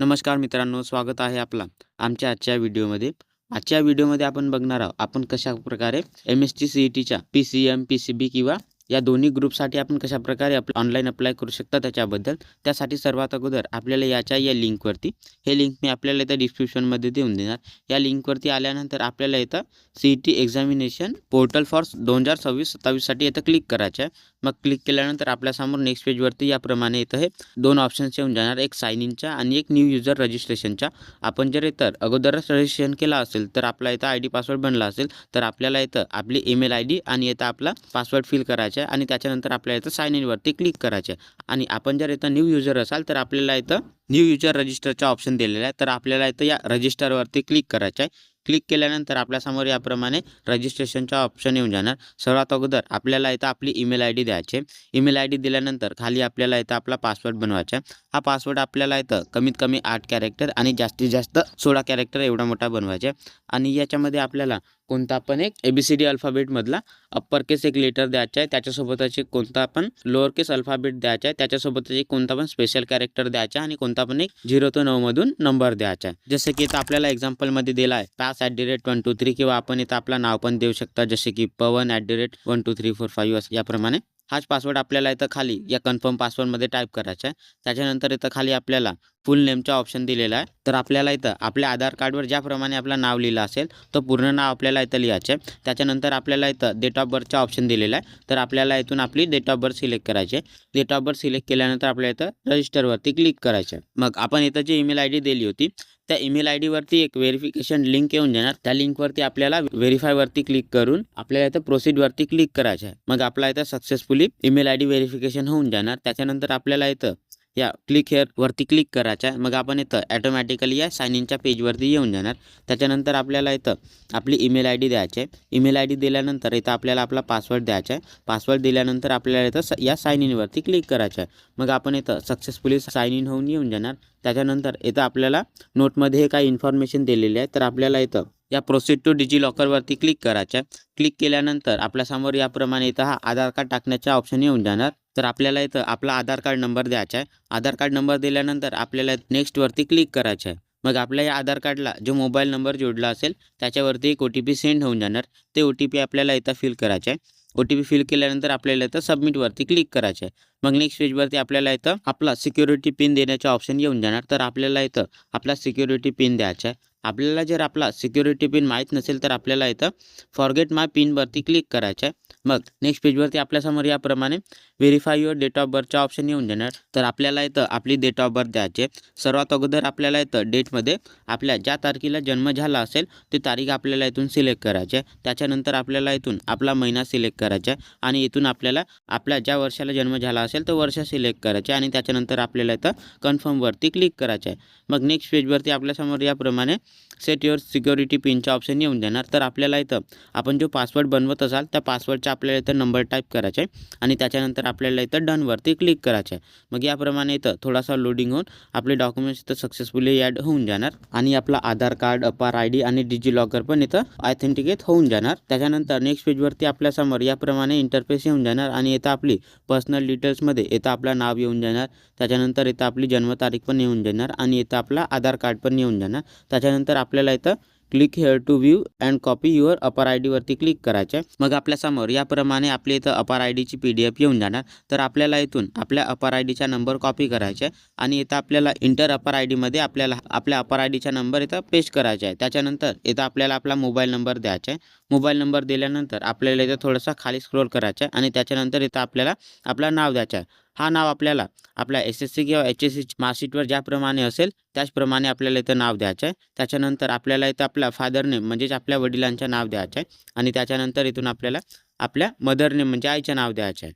नमस्कार मित्रांनो स्वागत आहे आपला आमच्या आजच्या व्हिडिओमध्ये. आजच्या व्हिडिओमध्ये आपण बघणार आहोत आपण कशा प्रकारे M S T C E टीच्या P C M P C B किंवा या दोन्ही ग्रुपसाठी आपण कशा प्रकारे ऑनलाईन अप्लाय करू शकता त्याच्याबद्दल त्यासाठी सर्वात अगोदर आपल्याला याच्या या लिंकवरती हे लिंक मी आपल्याला इथं डिस्क्रिप्शनमध्ये देऊन देणार. या लिंकवरती आल्यानंतर आपल्याला इथं C E T examination portal for दोन हजार सव्वीस सत्तावीससाठी इथं क्लिक करायचं आहे मग क्लिक केल्यानंतर आपल्यासमोर नेक्स्ट पेजवरती याप्रमाणे इथं हे दोन ऑप्शन्स येऊन जाणार. एक साईन इनच्या आणि एक न्यू युजर रजिस्ट्रेशनच्या आपण जर इतर अगोदरच रजिस्ट्रेशन केला असेल तर आपला इथं आय डी पासवर्ड बनला असेल तर आपल्याला इथं आपली ईमेल आय डी आणि इथं आपला पासवर्ड फिल करायचा आहे आणि त्याच्यानंतर आपल्याला इथं साईन इनवरती क्लिक करायचं. आहे आणि आपण जर इथं न्यू युजर असाल तर आपल्याला इथं न्यू युजर रजिस्टरचा ऑप्शन दिलेला आहे तर आपल्याला इथं या रजिस्टरवरती क्लिक करायचं आहे. क्लिक केल्यानंतर आपल्यासमोर याप्रमाणे रजिस्ट्रेशनचा ऑप्शन येऊन जाणार. सर्वात अगोदर आपल्याला इथं आपली ईमेल आय डी द्यायची आहे. ईमेल आय डी दिल्यानंतर खाली आपल्याला इथं आपला पासवर्ड बनवायचा आहे. हा पासवर्ड आपल्याला इथं कमीत कमी आठ कॅरेक्टर आणि जास्तीत जास्त सोळा कॅरेक्टर एवढा मोठा बनवायचा आहे. आणि याच्यामध्ये आपल्याला कोणता पण एक ए बी सी डी अल्फाबेटमधला अप्पर केस एक लेटर द्यायचा आहे. त्याच्यासोबतच कोणता पण लोअर केस अल्फाबेट द्यायचा आहे. त्याच्यासोबतच एक कोणता पण स्पेशल कॅरेक्टर द्यायचा आहे आणि कोणता आपण एक झिरो ते नऊमधून नंबर द्यायचा आहे. जसं की इथं आपल्याला एक्झाम्पलमध्ये दिला आहे pass at the rate one two three किंवा आपण इथं आपलं नाव पण देऊ शकता जसे की Pavan at the rate one two three four five असं याप्रमाणे. हाच पासवर्ड आपल्याला इथं खाली या कन्फर्म पासवर्डमध्ये टाईप करायचा आहे. त्याच्यानंतर इथं खाली आपल्याला फुल नेमचा ऑप्शन दिलेला आहे. तर आपल्याला इथं आपल्या आधार कार्डवर ज्याप्रमाणे आपलं नाव लिहिलं असेल तर पूर्ण नाव आपल्याला इथं लिहायचं आहे. त्याच्यानंतर आपल्याला इथं डेट ऑफ बर्थचा ऑप्शन दिलेला आहे. तर आपल्याला इथून आपली डेट ऑफ बर्थ सिलेक्ट करायची आहे. डेट ऑफ बर्थ सिलेक्ट केल्यानंतर आपल्या इथं रजिस्टरवरती क्लिक करायचं आहे. मग आपण इथं जी ईमेल आय डी दिली होती त्या ईमेल आय डीवरती एक व्हेरिफिकेशन लिंक येऊन जाणार. त्या लिंकवरती आपल्याला व्हेरीफायवरती क्लिक करून आपल्याला इथं प्रोसीडवरती क्लिक करायचं आहे. मग आपला इथं successfully email I D verification होऊन जाणार. त्याच्यानंतर आपल्याला इथं या क्लिक हेअर वरती क्लिक करायचं आहे. मग आपण इथं ॲटोमॅटिकली या साइन इनच्या पेजवरती येऊन जाणार. त्याच्यानंतर आपल्याला इथं आपली ईमेल आय डी द्यायची आहे. ईमेल आय डी दिल्यानंतर इथं आपल्याला आपला पासवर्ड द्यायचा आहे. पासवर्ड दिल्यानंतर आपल्याला इथं स या साइन इनवरती क्लिक करायचं आहे. मग आपण इथं सक्सेसफुली साइन इन होऊन येऊन जाणार. त्याच्यानंतर इथं आपल्याला नोटमध्ये काही इन्फॉर्मेशन दिलेली आहे. तर आपल्याला इथं या प्रोसेस टू डिजी लॉकरवरती क्लिक करायचं. आहे क्लिक केल्यानंतर आपल्यासमोर याप्रमाणे इथं हा आधार कार्ड टाकण्याचा ऑप्शन येऊन जाणार. तर आपल्याला इथं आपला आधार कार्ड नंबर द्यायचा आहे. आधार कार्ड नंबर दिल्यानंतर आपल्याला नेक्स्टवरती क्लिक करायचं आहे. मग आपल्या या आधार कार्डला जो मोबाईल नंबर जोडला असेल त्याच्यावरती एक ओ टी पी सेंड होऊन जाणार. ते ओ टी पी आपल्याला इथं फिल करायचं आहे. ओ टी पी फिल केल्यानंतर आपल्याला इथं सबमिटवरती क्लिक करायचं आहे. मग नेक्स्ट पेजवरती आपल्याला इथं आपला सिक्युरिटी पिन देण्याचा ऑप्शन येऊन जाणार. तर आपल्याला इथं आपला सिक्युरिटी पिन द्यायचा आहे. आपल्याला जर आपला सिक्युरिटी पिन माहीत नसेल तर आपल्याला इथं फॉरगेट माय पिनवरती क्लिक करायचं आहे मग नेक्स्ट पेजवरती आपल्यासमोर याप्रमाणे व्हेरीफाय युअर डेट ऑफ बर्थचा ऑप्शन येऊन देणार तर आपल्याला इथं आपली डेट ऑफ बर्थ द्यायची सर्वात अगोदर आपल्याला इथं डेटमध्ये आपल्या ज्या तारखेला जन्म झाला असेल ती तारीख आपल्याला इथून सिलेक्ट करायची आहे. त्याच्यानंतर आपल्याला इथून आपला महिना सिलेक्ट करायचा आहे. आणि इथून आपल्याला आपल्या ज्या वर्षाला जन्म झाला असेल तर वर्ष सिलेक्ट करायचे आणि त्याच्यानंतर आपल्याला इथं कन्फर्मवरती क्लिक करायचं आहे. मग नेक्स्ट पेजवरती आपल्यासमोर याप्रमाणे सेट युअर सिक्युरिटी पिनचा ऑप्शन येऊन जाणार तर आपल्याला इथं आपण जो पासवर्ड बनवत असाल त्या पासवर्डचा आपल्याला इथं नंबर टाईप करायचा आहे आणि त्याच्यानंतर आपल्याला इथं डनवरती क्लिक करायचं आहे. मग याप्रमाणे इथं थोडासा लोडिंग होऊन आपले डॉक्युमेंट्स इथं सक्सेसफुली ॲड होऊन जाणार आणि आपला Aadhaar card APAAR I D आणि डिजी लॉकर पण इथं ऑथेंटिकेट होऊन जाणार. त्याच्यानंतर नेक्स्ट पेजवरती आपल्यासमोर याप्रमाणे इंटरफेस येऊन जाणार आणि इथं आपली पर्सनल डिटेल्समध्ये इथं आपलं नाव येऊन जाणार. त्याच्यानंतर इथं आपली जन्मतारीख पण येऊन जाणार आणि इथं आपला आधार कार्ड पण येऊन जाणार. त्याच्यानंतर आपल्याला इथं click here to view and copy your APAAR I डीवरती click करायचं आहे मग आपल्यासमोर याप्रमाणे आपल्या इथं अपर आय डीची पी डी एफ येऊन जाणार. तर आपल्याला इथून आपल्या अपर आय डीचा नंबर कॉपी करायचा आहे आणि इथं आपल्याला इंटर अपर आय डीमध्ये आपल्याला आपल्या अपर आय डीचा नंबर इथं पेस्ट करायचा आहे त्याच्यानंतर इथं आपल्याला आपला मोबाईल नंबर द्यायचा आहे मोबाईल नंबर दिल्यानंतर आपल्याला इथं थोडंसं खाली स्क्रोल करायचं आहे आणि त्याच्यानंतर इथं आपल्याला आपलं नाव द्यायचं आहे हा नाव आपल्याला आपल्या एस एस सी किंवा एच एस सी मार्कशीटवर ज्याप्रमाणे असेल त्याचप्रमाणे आपल्याला इथं नाव द्यायचं आहे. त्याच्यानंतर आपल्याला इथं आपल्या फादर नेम म्हणजेच आपल्या वडिलांचं नाव द्यायचं आहे. आणि त्याच्यानंतर इथून आपल्याला आपल्या मदर नेम म्हणजे आईचं नाव द्यायचं आहे.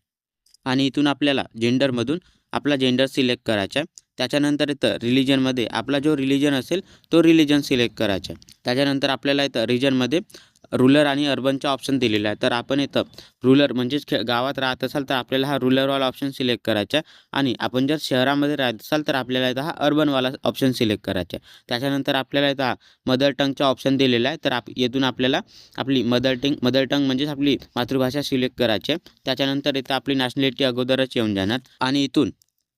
आणि इथून आपल्याला जेंडरमधून आपला जेंडर सिलेक्ट करायचा आहे. त्याच्यानंतर इथं रिलिजनमध्ये आपला जो रिलिजन असेल तो रिलिजन सिलेक्ट करायचा आहे. त्याच्यानंतर आपल्याला इथं रिजनमध्ये रुलर आणि अर्बनचा ऑप्शन दिलेला आहे तर आपण इथं रुलर म्हणजेच खे गावात राहत असाल तर आपल्याला हा रुलरवाला ऑप्शन सिलेक्ट करायचा आहे. आणि आपण जर शहरामध्ये राहत असाल तर आपल्याला इथं हा अर्बनवाला ऑप्शन सिलेक्ट करायचा आहे. त्याच्यानंतर आपल्याला इथं हा मदर टंगचा ऑप्शन दिलेला आहे. तर आप येथून आपल्याला आपली मदर टंग मदर टंग म्हणजेच आपली मातृभाषा सिलेक्ट करायची त्याच्यानंतर इथं आपली नॅशनॅलिटी अगोदरच येऊन जाणार. आणि इथून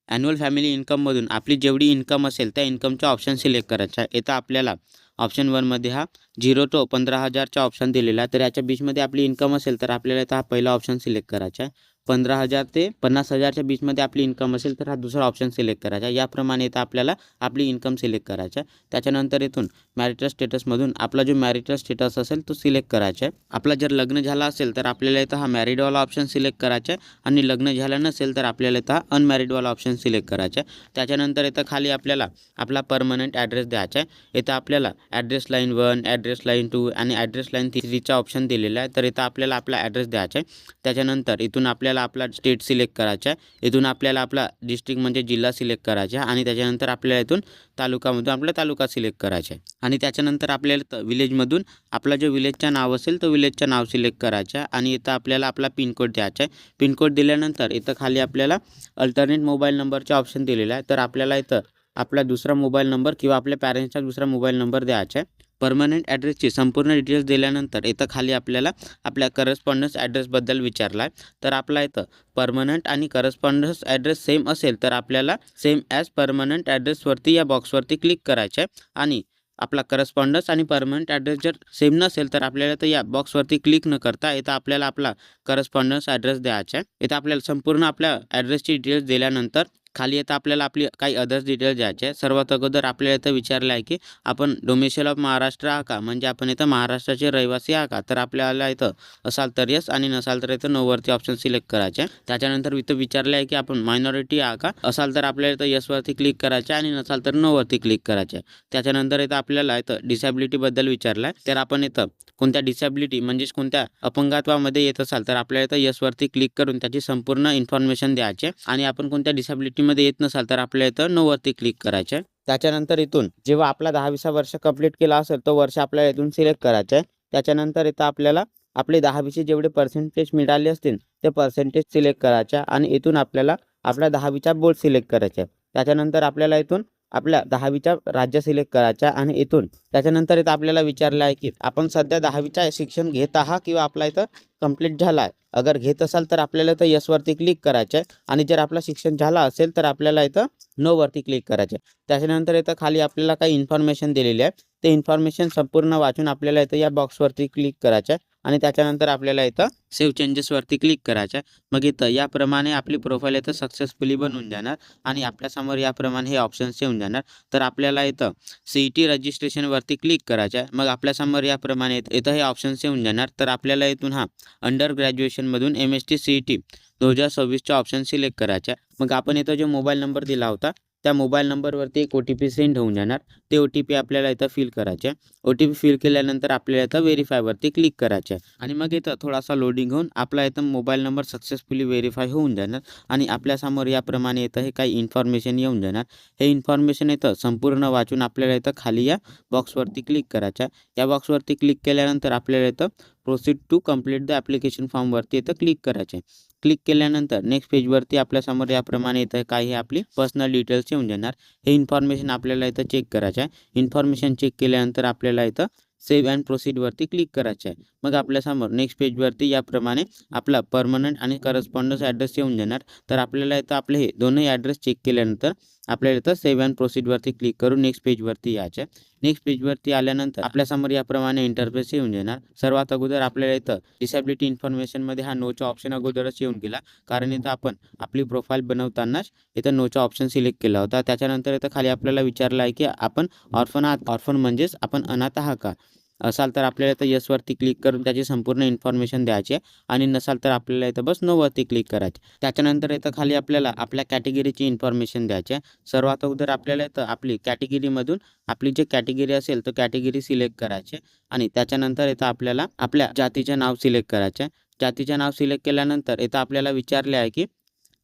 ॲन्युअल फॅमिली इन्कममधून आपली जेवढी इन्कम असेल त्या इन्कमचा ऑप्शन सिलेक्ट करायचा आहे इथं आपल्याला ऑप्शन वनमध्ये हा झिरो टू पंधरा हजारचा ऑप्शन दिलेला आहे. तर याच्या बीचमध्ये आपली इन्कम असेल तर आपल्याला इथं हा पहिला ऑप्शन सिलेक्ट करायचा आहे. पंधरा हजार ते पन्नास हजारच्या बीचमध्ये आपली इन्कम असेल तर हा दुसरा ऑप्शन सिलेक्ट करायचा. आहे याप्रमाणे इथं आपल्याला आपली इन्कम सिलेक्ट करायचा आहे. त्याच्यानंतर इथून मॅरिटल स्टेटसमधून आपला जो मॅरिटल स्टेटस असेल तो सिलेक्ट करायचा आहे. आपला जर लग्न झाला असेल तर आपल्याला इथं हा मॅरिडवाला ऑप्शन सिलेक्ट करायचा आहे. आणि लग्न झालं नसेल तर आपल्याला इथं हा अनमॅरिडवाला ऑप्शन सिलेक्ट करायचा आहे. त्याच्यानंतर इथं खाली आपल्याला आपला परमनंट ॲड्रेस द्यायचा आहे. इथं आपल्याला address line one address line two आणि ॲड्रेस लाईन थ्रीचा ऑप्शन दिलेला आहे. तर इथं आपल्याला आपला ॲड्रेस द्यायचा आहे. त्याच्यानंतर इथून आपल्याला आपला स्टेट सिलेक्ट करायचा आहे. इथून आपल्याला आपला डिस्ट्रिक्ट म्हणजे जिल्हा सिलेक्ट करायचा आहे. आणि त्याच्यानंतर आपल्याला इथून तालुकामधून आपला तालुका सिलेक्ट करायचा आहे. आणि त्याच्यानंतर आपल्याला विलेजमधून आपला जो विलेजचा नाव असेल तो विलेजचं नाव सिलेक्ट करायचं आहे. आणि इथं आपल्याला आपला पिनकोड द्यायचा आहे. पिनकोड दिल्यानंतर इथं खाली आपल्याला अल्टरनेट मोबाईल नंबरचे ऑप्शन दिलेला आहे. तर आपल्याला इथं आपला दुसरा मोबाईल नंबर किंवा आपल्या पॅरेंट्सचा दुसरा मोबाईल नंबर द्यायचा आहे. परमनंट ॲड्रेसची संपूर्ण डिटेल्स दिल्यानंतर इथं खाली आपल्याला आपल्या करस्पॉन्डन्स ॲड्रेसबद्दल विचारला आहे तर आपला इथं परमनंट आणि करस्पॉन्डन्स ॲड्रेस सेम असेल तर आपल्याला सेम ॲज परमनंट ॲड्रेसवरती या बॉक्सवरती क्लिक करायचं आहे आणि आपला करस्पॉन्डन्स आणि परमनंट ॲड्रेस जर सेम नसेल तर आपल्याला तर या बॉक्सवरती क्लिक न करता इथं आपल्याला आपला करस्पॉन्डन्स ॲड्रेस द्यायचा आहे इथं आपल्याला संपूर्ण आपल्या ॲड्रेसची डिटेल्स दिल्यानंतर खाली येतं आपल्याला आपली काही अदर्स डिटेल्स द्यायचे सर्वात अगोदर आपल्याला इथं विचारलं आहे की आपण डोमेशियल ऑफ महाराष्ट्र हा का? म्हणजे आपण इथं महाराष्ट्राचे रहिवासी हा का? तर आपल्याला इथं असाल तर यस आणि नसाल तर इथं नऊवरती ऑप्शन सिलेक्ट करायचे आहे. त्याच्यानंतर इथं विचारलं आहे की आपण मायनॉरिटी हा का? असाल तर आपल्याला इथं यसवरती क्लिक करायचे आणि नसाल तर नऊवरती क्लिक करायचे आहे. त्याच्यानंतर इथं आपल्याला इथं डिसॅबिलिटीबद्दल विचारलं आहे. तर आपण इथं कोणत्या डिसॅबिलिटी म्हणजेच कोणत्या अपंगत्वामध्ये येत असाल तर आपल्याला इथं यसवरती क्लिक करून त्याची संपूर्ण इन्फॉर्मेशन द्यायचे आणि आपण कोणत्या डिसॅबिलिटी मध्ये येत नसाल तर आपल्या इथं नोवरती क्लिक करायचे आहे. त्याच्यानंतर इथून जेव्हा आपला दहावीसा वर्ष कंप्लीट केला असेल तो वर्ष आपल्याला इथून सिलेक्ट करायचं आहे त्याच्यानंतर इथं आपल्याला आपले दहावीचे जेवढे पर्सेंटेज मिळाले असतील ते पर्सेंटेज सिलेक्ट करायच्या आणि इथून आपल्याला आपल्या दहावीचा बोर्ड सिलेक्ट करायचा आहे त्याच्यानंतर आपल्याला इथून आपल्या दहावीच्या राज्य सिलेक्ट करायचा आणि इथून त्याच्यानंतर इथं आपल्याला विचारलं आहे की आपण सध्या दहावीचा शिक्षण घेत आहात किंवा आपला इथं कंप्लीट झाला आहे? अगर घेत असाल तर आपल्याला इथं यसवरती क्लिक करायचं आहे आणि जर आपलं शिक्षण झालं असेल तर आपल्याला इथं नोवरती क्लिक करायचं आहे त्याच्यानंतर इथं खाली आपल्याला काही इन्फॉर्मेशन दिलेली आहे. ते इन्फॉर्मेशन संपूर्ण वाचून आपल्याला इथं या बॉक्सवरती क्लिक करायचं आहे आणि त्याच्यानंतर आपल्याला इथं सेव्ह चेंजेसवरती क्लिक करायचं आहे मग इथं याप्रमाणे आपली प्रोफाईल इथं सक्सेसफुली बनून जाणार आणि आपल्यासमोर याप्रमाणे हे ऑप्शन्स येऊन जाणार. तर आपल्याला इथं सी ई टी रजिस्ट्रेशनवरती क्लिक करायचं आहे मग आपल्यासमोर याप्रमाणे इथं हे ऑप्शन्स येऊन जाणार. तर आपल्याला इथून हा under ग्रॅज्युएशनमधून M S T C E T दोन हजार सव्वीसचा ऑप्शन सिलेक्ट करायचा मग आपण इथं जो मोबाईल नंबर दिला होता त्या मोबाईल नंबरवरती एक ओ टी पी सेंड होऊन जाणार. ते ओ टी पी आपल्याला इथं फिल करायचे. ओ टी पी फिल केल्यानंतर आपल्याला इथं व्हेरीफायवरती क्लिक करायचे. आहे आणि मग इथं थोडासा लोडिंग होऊन आपला इथं मोबाईल नंबर सक्सेसफुली व्हेरीफाय होऊन जाणार. आणि आपल्यासमोर याप्रमाणे इथं हे काही इन्फॉर्मेशन येऊन जाणार. हे इन्फॉर्मेशन इथं संपूर्ण वाचून आपल्याला इथं खाली या बॉक्सवरती क्लिक करायचं आहे. या बॉक्सवरती क्लिक केल्यानंतर आपल्याला इथं proceed to complete the application फॉर्मवरती इथं क्लिक करायचे. आहे क्लिक केल्यानंतर नेक्स्ट पेजवरती आपल्यासमोर याप्रमाणे इथं काही आपली पर्सनल डिटेल्स येऊन जाणार. हे इन्फॉर्मेशन आपल्याला इथं चेक करायचं आहे. इन्फॉर्मेशन चेक केल्यानंतर आपल्याला इथं सेव्ह अँड प्रोसीडवरती क्लिक करायचं आहे. मग आपल्यासमोर नेक्स्ट पेजवरती याप्रमाणे आपला परमनंट आणि करस्पॉन्डन्स ॲड्रेस येऊन जाणार. तर आपल्याला इथं आपले हे दोन्ही ॲड्रेस चेक केल्यानंतर आपल्याला इथं सेव्ह अँड प्रोसीडवरती क्लिक करून नेक्स्ट पेजवरती यायचं. आहे नेक्स्ट पेजवरती आल्यानंतर आपल्यासमोर याप्रमाणे इंटरफेस येऊन येणार सर्वात अगोदर आपल्याला इथं डिसॅबिलिटी इन्फॉर्मेशनमध्ये हा नोचा ऑप्शन अगोदरच येऊन गेला. कारण इथं आपण आपली प्रोफाईल बनवतानाच इथं नोचा ऑप्शन सिलेक्ट केला होता. त्याच्यानंतर इथं खाली आपल्याला विचारलं आहे की आपण ऑर्फन आहात. ऑर्फन म्हणजेच आपण अनाथ आहात का? असाल तर आपल्याला इथं यसवरती क्लिक करून त्याची संपूर्ण इन्फॉर्मेशन द्यायची आहे. आणि नसाल तर आपल्याला इथं बस नोवरती क्लिक करायचे त्याच्यानंतर इथं खाली आपल्याला आपल्या कॅटेगरीची इन्फॉर्मेशन द्यायची आहे. सर्वात अगोदर आपल्याला इथं आपली कॅटेगरीमधून आपली जे कॅटेगरी असेल तर कॅटेगरी सिलेक्ट करायची आहे. आणि त्याच्यानंतर इथं आपल्याला आपल्या जातीचे नाव सिलेक्ट करायचे आहे. जातीचे नाव सिलेक्ट केल्यानंतर इथं आपल्याला विचारले आहे की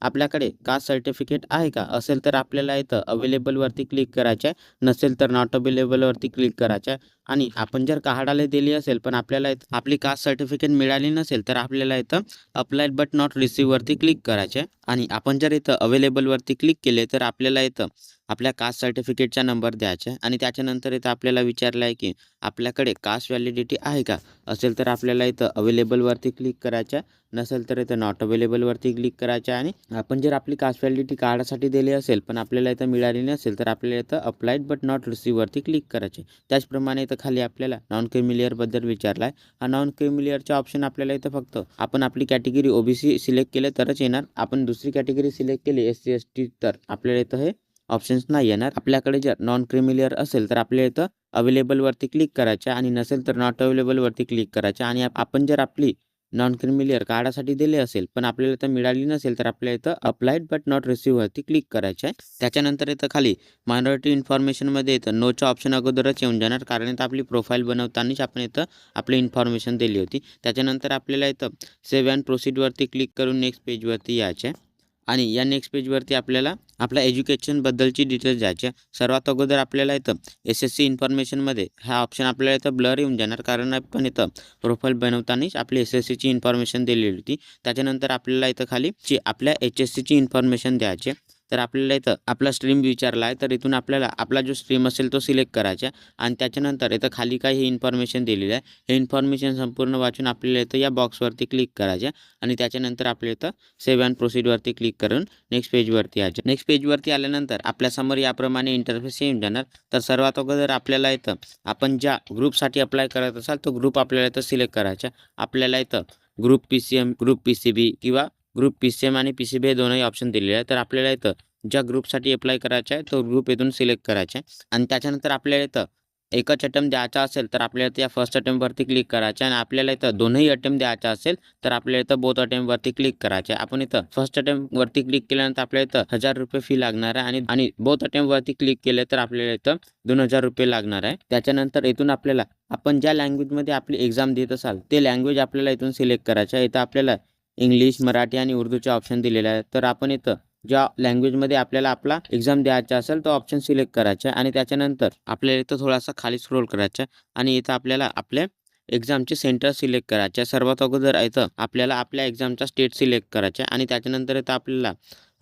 आपल्याकडे कास्ट सर्टिफिकेट आहे का? असेल तर आपल्याला इथं अवेलेबलवरती क्लिक करायचं आहे. नसेल तर नॉट अवेलेबलवरती क्लिक करायचं आहे. आणि आपण जर काढायला दिली असेल पण आपल्याला इथं आपली कास्ट सर्टिफिकेट मिळाली नसेल तर आपल्याला इथं अप्लाईड बट नॉट रिसिव्हवरती क्लिक करायचे. आहे. आणि आपण जर इथं अवेलेबलवरती क्लिक केले तर आपल्याला इथं आपल्या कास्ट सर्टिफिकेटचा नंबर द्यायचा आहे. आणि त्याच्यानंतर इथं आपल्याला विचारलं आहे की आपल्याकडे कास्ट व्हॅलिडिटी आहे का? असेल तर आपल्याला इथं अवेलेबलवरती क्लिक करायचं आहे. नसेल तर इथं नॉट अवेलेबलवरती क्लिक करायचं आहे. आणि आपण जर आपली कास्ट व्हॅलिडिटी काढासाठी दिली असेल पण आपल्याला इथं मिळाली नसेल तर आपल्याला इथं अप्लाईड बट नॉट रिसिव्हवरती क्लिक करायचे त्याचप्रमाणे तर खाली आपल्याला नॉन क्रिमिलियरबद्दल विचारला आहे हा नॉन क्रिमिलियरचा ऑप्शन आपल्याला इथं फक्त आपण आपली कॅटेगरी ओबीसी सिलेक्ट केले तरच येणार. आपण दुसरी कॅटेगरी सिलेक्ट केली एस सी एस टी तर आपल्याला इथं हे ऑप्शन्स नाही येणार. आपल्याकडे जर नॉन क्रिमिलियर असेल तर आपल्या इथं अवेलेबलवरती क्लिक करायचे आणि नसेल तर नॉट अवेलेबलवरती क्लिक करायच्या आणि आपण जर आपली नॉन क्रिमिलियर काढासाठी दिले असेल पण आपल्याला तर मिळाली नसेल तर आपल्या इथं अप्लाइड बट नॉट रिसीववरती क्लिक करायचं आहे त्याच्यानंतर इथं खाली मायनॉरिटी इन्फॉर्मेशनमध्ये इथं नोच्या ऑप्शन अगोदरच येऊन जाणार कारण इथं आपली प्रोफाईल बनवतानाच आपण इथं आपली इन्फॉर्मेशन दिली होती त्याच्यानंतर आपल्याला इथं सेव्ह अँड प्रोसीडवरती क्लिक करून नेक्स्ट पेजवरती यायचं आहे. आणि या नेक्स्ट पेजवरती आपल्याला आपल्या एज्युकेशनबद्दलची डिटेल्स द्यायचे आहे. सर्वात अगोदर आपल्याला इथं एस एस सी इन्फॉर्मेशनमध्ये हा ऑप्शन आपल्याला इथं ब्लर येऊन जाणार. कारण आपण इथं प्रोफाईल बनवतानाच आपली एस एस सीची इन्फॉर्मेशन दिलेली होती. त्याच्यानंतर आपल्याला इथं खाली ची आपल्या एच एस सीची इन्फॉर्मेशन द्यायची तर आपल्याला इथं आपला स्ट्रीम विचारला आहे तर इथून आपल्याला आपला जो स्ट्रीम असेल तो सिलेक्ट करायचा आणि त्याच्यानंतर इथं खाली काही हे इन्फॉर्मेशन दिलेलं आहे. हे इन्फॉर्मेशन संपूर्ण वाचून आपल्याला इथं या बॉक्सवरती क्लिक करायचे आणि त्याच्यानंतर आपल्या इथं सेव्ह अँड प्रोसीडवरती क्लिक करून नेक्स्ट पेजवरती यायचं नेक्स्ट पेजवरती आल्यानंतर आपल्यासमोर याप्रमाणे इंटरफेस येऊन जाणार तर सर्वात अगोदर आपल्याला इथं आपण ज्या ग्रुपसाठी अप्लाय करत असाल तो ग्रुप आपल्याला इथं सिलेक्ट करायचा आपल्याला इथं group P C M group P C B किंवा ग्रुप पी सी एम आणि पी सी बी हे दोनही ऑप्शन दिलेले आहे तर आपल्याला इथं ज्या ग्रुपसाठी अप्लाय करायचा आहे तो ग्रुप इथून सिलेक्ट करायचा आहे. आणि त्याच्यानंतर आपल्याला इथं एकच अटेम्प्ट द्यायचा असेल तर आपल्याला त्या फर्स्ट अटेम्प्टवरती क्लिक करायचं आहे. आणि आपल्याला इथं दोनही अटेम्प्ट द्यायचा असेल तर आपल्याला इथं बोथ अटेम्प्टवरती क्लिक करायचे आहे. आपण इथं फर्स्ट अटेम्प्टवरती क्लिक केल्यानंतर आपल्याला इथं हजार रुपये फी लागणार आहे. आणि आणि बोथ अटेम्प्टवरती क्लिक केले तर आपल्याला इथं दोन हजार रुपये लागणार आहे. त्याच्यानंतर इथून आपल्याला आपण ज्या लँग्वेजमध्ये आपली एक्झाम देत असाल ते लँग्वेज आपल्याला इथून सिलेक्ट करायचं आहे. इथं आपल्याला इंग्लिश मराठी आणि उर्दूचे ऑप्शन दिलेले आहे तर आपण इथं ज्या लँग्वेजमध्ये आपल्याला आपला एक्झाम द्यायचा असेल तो ऑप्शन सिलेक्ट करायचा आहे आणि त्याच्यानंतर आपल्याला इथं थोडासा खाली स्क्रोल करायचा आहे आणि इथं आपल्याला आपल्या एक्झामचे सेंटर सिलेक्ट करायचे सर्वात अगोदर इथं आपल्याला आपल्या एक्झामचा स्टेट सिलेक्ट करायचा आणि त्याच्यानंतर इथं आपल्याला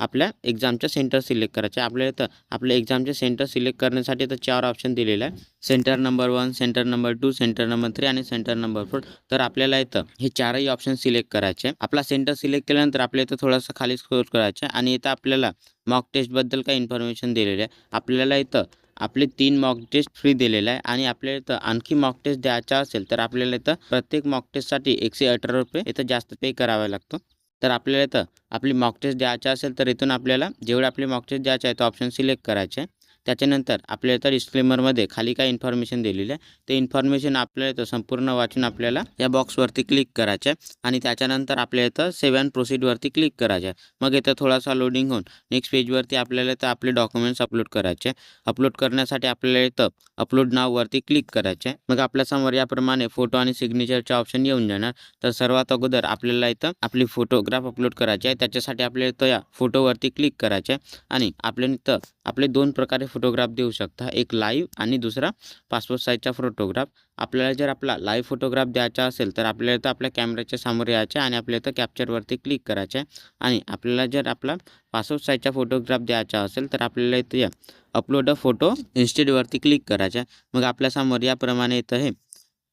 आपल्या एक्झामचं सेंटर सिलेक्ट करायचे. आहे. आपल्याला इथं आपल्या एक्झामचे सेंटर सिलेक्ट करण्यासाठी तर चार ऑप्शन दिलेलं आहे centre number one centre number two centre number three आणि सेंटर नंबर फोर तर आपल्याला इथं हे चारही ऑप्शन सिलेक्ट करायचे. आपला सेंटर सिलेक्ट केल्यानंतर आपल्या इथं थोडंसं खाली स्क्रोल करायचं आणि इथं आपल्याला मॉक टेस्टबद्दल काही इन्फॉर्मेशन दिलेली आहे. आपल्याला इथं आपले तीन मॉक टेस्ट फ्री दिलेलं आहे आणि आपल्याला इथं आणखी मॉक टेस्ट द्यायचा असेल तर आपल्याला इथं प्रत्येक मॉक टेस्टसाठी एकशे अठरा रुपये इथं जास्त पे करावा लागतो. तर आपल्याला इथं आपली मॉक टेस्ट द्यायचा असेल तर इथून आपल्याला जेवढे आपली मॉक टेस्ट द्यायचे आहे तो ऑप्शन सिलेक्ट करायचे. आहे त्याच्यानंतर आपल्या इथं डिस्क्लेमरमध्ये खाली काय इन्फॉर्मेशन दिलेली आहे ते इन्फॉर्मेशन आपल्याला इथं संपूर्ण वाचून आपल्याला या बॉक्सवरती क्लिक करायचं आहे आणि त्याच्यानंतर आपल्या इथं सेव्ह अँड प्रोसीडवरती क्लिक करायचं आहे मग इथं थोडासा लोडिंग होऊन नेक्स्ट पेजवरती आपल्याला इथं आपले डॉक्युमेंट्स अपलोड करायचे अपलोड करण्यासाठी आपल्याला इथं अपलोड नाववरती क्लिक करायचे आहे मग आपल्यासमोर याप्रमाणे फोटो आणि सिग्नेचरचे ऑप्शन येऊन जाणार. तर सर्वात अगोदर आपल्याला इथं आपली फोटोग्राफ अपलोड करायची आहे. त्याच्यासाठी आपल्याला इथं या फोटोवरती क्लिक करायचे आहे आणि आपल्या इथं आपले दोन प्रकारे फोटोग्राफ देऊ शकता. एक लाईव्ह आणि दुसरा पासपोर्ट साईजचा फोटोग्राफ आपल्याला जर आपला लाईव्ह फोटोग्राफ द्यायचा असेल तर आपल्याला तर आपल्या कॅमेऱ्याच्या समोर यायचे आणि आपल्या इथं कॅप्चरवरती क्लिक करायचे आहे. आणि आपल्याला जर आपला पासपोर्ट साईजचा फोटोग्राफ द्यायचा असेल तर आपल्याला इथं या अपलोड अ फोटो इन्स्टेडवरती क्लिक करायचं आहे. मग आपल्यासमोर याप्रमाणे इथं हे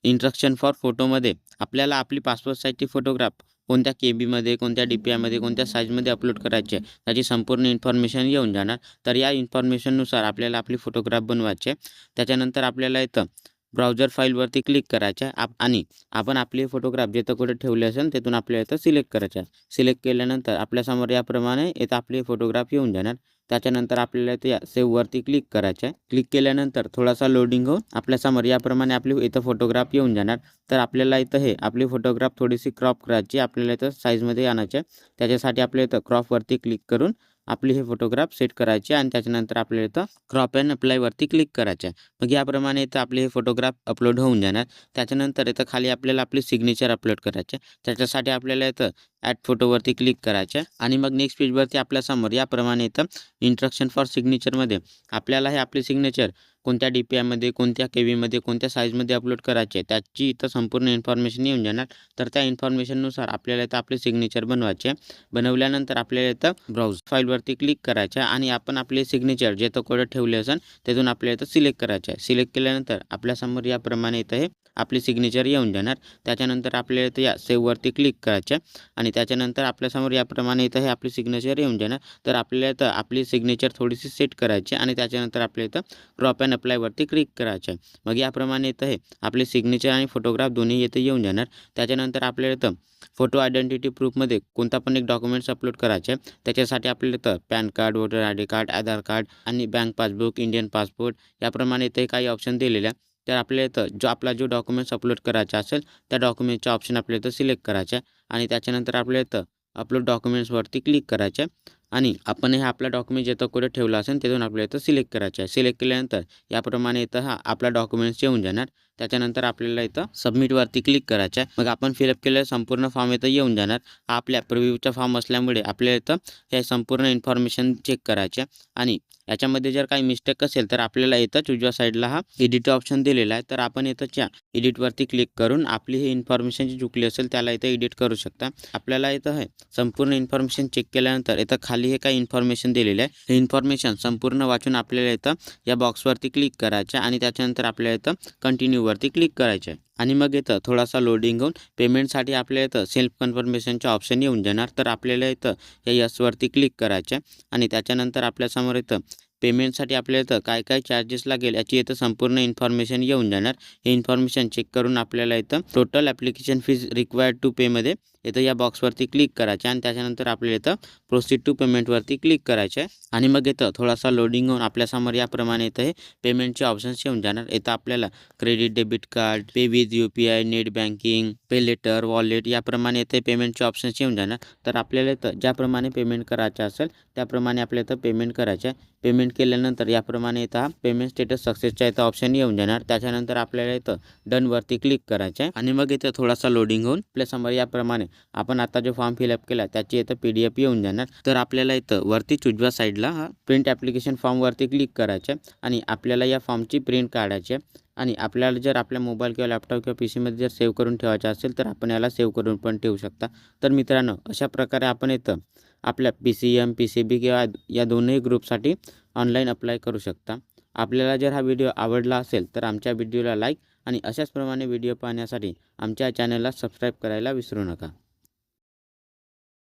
इंस्ट्रक्शन फॉर फोटोमध्ये आपल्याला आपली पासपोर्ट साईजची फोटोग्राफ कोणत्या के बीमध्ये कोणत्या डी पी आयमध्ये कोणत्या साईजमध्ये अपलोड करायची आहे त्याची संपूर्ण इन्फॉर्मेशन येऊन जाणार. तर या इन्फॉर्मेशननुसार आपल्याला आपली फोटोग्राफ बनवायची त्याच्यानंतर आपल्याला इथं ब्राउझर फाईलवरती क्लिक करायचं आहे. आप आणि आपण आपले फोटोग्राफ जिथं कुठे ठेवले असेल तिथून आपल्याला इथं सिलेक्ट करायचं आहे. सिलेक्ट केल्यानंतर आपल्यासमोर याप्रमाणे इथं आपले फोटोग्राफ येऊन जाणार. त्याच्यानंतर आपल्याला ते सेव्हवरती क्लिक करायचं आहे. क्लिक केल्यानंतर थोडासा लोडिंग होऊन आपल्यासमोर याप्रमाणे आपली इथं फोटोग्राफ येऊन जाणार. तर आपल्याला इथं हे आपली फोटोग्राफ थोडीशी क्रॉप करायची आपल्याला इथं साईजमध्ये आणायचे त्याच्यासाठी आपल्या इथं क्रॉपवरती क्लिक करून आपली हे फोटोग्राफ सेट करायची आणि त्याच्यानंतर आपल्याला इथं क्रॉप अँड अप्लायवरती क्लिक करायचे मग याप्रमाणे इथं आपले हे फोटोग्राफ अपलोड होऊन जाणार. त्याच्यानंतर इथं खाली आपल्याला आपली सिग्नेचर अपलोड करायचे त्याच्यासाठी आपल्याला इथं ॲड फोटोवरती क्लिक करायचं. आहे आणि मग नेक्स्ट पेजवरती आपल्यासमोर याप्रमाणे इथं इंस्ट्रक्शन फॉर सिग्नेचरमध्ये आपल्याला हे आपले सिग्नेचर कोणत्या डी पी आयमध्ये कोणत्या के व्हीमध्ये कोणत्या साईजमध्ये अपलोड करायचे आहे त्याची इथं संपूर्ण इन्फॉर्मेशन येऊन जाणार. तर त्या इन्फॉर्मेशननुसार आपल्याला इथं आपले सिग्नेचर बनवायचे. बनवल्यानंतर आपल्याला इथं ब्राउज फाईलवरती क्लिक करायचं आहे आणि आपण आपले सिग्नेचर जे तो कोडं ठेवले असेल त्यातून आपल्याला इथं सिलेक्ट करायचे. आहे सिलेक्ट केल्यानंतर आपल्यासमोर याप्रमाणे इथं हे आपले सिग्नेचर येऊन जाणार. त्याच्यानंतर आपल्याला इथं या सेववरती क्लिक करायचे आणि त्याच्यानंतर आपल्यासमोर याप्रमाणे इथं हे आपले सिग्नेचर येऊन जाणार. तर आपल्याला इथं आपली सिग्नेचर थोडीशी सेट करायची आणि त्याच्यानंतर आपल्या इथं क्रॉप अँड अप्लायवरती क्लिक करायचं आहे. मग याप्रमाणे इथं हे आपले सिग्नेचर आणि फोटोग्राफ दोन्ही इथं येऊन जाणार. त्याच्यानंतर आपल्याला इथं फोटो आयडेंटिटी प्रूफमध्ये कोणता पण एक डॉक्युमेंट्स अपलोड करायचे त्याच्यासाठी आपल्याला इथं PAN card voter I D card Aadhaar card आणि बँक पासबुक इंडियन पासपोर्ट याप्रमाणे इथे काही ऑप्शन दिलेल्या आहे. तर आपल्याला इथं जो आपला जो डॉक्युमेंट्स अपलोड करायचा असेल त्या डॉक्युमेंटचा ऑप्शन आपल्याला इथं सिलेक्ट करायचा. आहे आणि त्याच्यानंतर आपल्याला इथं अपलोड डॉक्युमेंट्सवरती क्लिक करायचे. आणि आपण हे आपला डॉक्युमेंट जिथं कुठे ठेवला असेल तिथून आपल्याला इथं सिलेक्ट करायचं आहे. सिलेक्ट केल्यानंतर याप्रमाणे इथं हा आपला डॉक्युमेंट्स येऊन जाणार. त्याच्यानंतर आपल्याला इथं सबमिटवरती क्लिक करायचं आहे. मग आपण फिलअप केलेला संपूर्ण फॉर्म इथं येऊन जाणार. हा आपल्या प्रिव्ह्यूचा फॉर्म असल्यामुळे आपल्याला इथं हे संपूर्ण इन्फॉर्मेशन चेक करायचे आहे. आणि याच्यामध्ये जर काही मिस्टेक असेल तर आपल्याला इथं उजव्या साईडला हा एडिट ऑप्शन दिलेला आहे. तर आपण इथंच्या एडिटवरती क्लिक करून आपली ही इन्फॉर्मेशन जी चुकली असेल त्याला इथं एडिट करू शकता. आपल्याला इथं हे संपूर्ण इन्फॉर्मेशन चेक केल्यानंतर इथं खाली हे काही इन्फॉर्मेशन दिलेलं आहे. हे इन्फॉर्मेशन संपूर्ण वाचून आपल्याला इथं या बॉक्सवरती क्लिक करायचं आणि त्याच्यानंतर आपल्याला इथं कंटिन्यूवरती क्लिक करायचं. आहे आणि मग इथं थोडासा लोडिंग होऊन पेमेंटसाठी आपल्याला इथं सेल्फ कन्फर्मेशनचे ऑप्शन येऊन जाणार. तर आपल्याला इथं या यसवरती क्लिक करायचं आहे आणि त्याच्यानंतर आपल्यासमोर इथं पेमेंटसाठी आपल्याला इथं काय काय चार्जेस लागेल याची इथं संपूर्ण इन्फॉर्मेशन येऊन जाणार. हे इन्फॉर्मेशन चेक करून आपल्याला इथं total application fees required to पेमध्ये इथं या बॉक्सवरती क्लिक करायचे आणि त्याच्यानंतर आपल्याला इथं प्रोसीड टू पेमेंटवरती क्लिक करायचे. आहे आणि मग इथं थोडासा लोडिंग होऊन आपल्यासमोर याप्रमाणे इथं हे पेमेंटचे ऑप्शन्स येऊन जाणार. इथं आपल्याला credit debit card pay with U P I net banking pay later wallet याप्रमाणे इथे पेमेंटचे ऑप्शन्स येऊन जाणार. तर आपल्याला इथं ज्याप्रमाणे पेमेंट करायचं असेल त्याप्रमाणे आपल्याला इथं पेमेंट करायचं आहे. पेमेंट केल्यानंतर याप्रमाणे इथं पेमेंट स्टेटस सक्सेसच्या इथं ऑप्शन येऊन जाणार. त्याच्यानंतर आपल्याला इथं डनवरती क्लिक करायचं आहे आणि मग इथं थोडासा लोडिंग होऊन आपल्यासमोर याप्रमाणे आपण आता जो फॉर्म फिलअप केला त्याची इथं पी डी एफ येऊन जाणार. तर आपल्याला इथं वरती उजव्या साईडला हा प्रिंट ॲप्लिकेशन फॉर्मवरती क्लिक करायचं आहे आणि आपल्याला या फॉर्मची प्रिंट काढायची आहे. आणि आपल्याला जर आपल्या मोबाईल किंवा लॅपटॉप किंवा पी सीमध्ये जर सेव्ह करून ठेवायचं असेल तर आपण याला सेव्ह करून पण ठेवू शकता. तर मित्रांनो अशा प्रकारे आपण इथं आपल्या P C M P C B किंवा या दोन्ही ग्रुपसाठी ऑनलाईन अप्लाय करू शकता. आपल्याला जर हा व्हिडिओ आवडला असेल तर आमच्या व्हिडिओला लाईक आणि अशाच प्रमाणे व्हिडिओ पाहण्यासाठी आमच्या चॅनलला सबस्क्राईब करायला विसरू नका.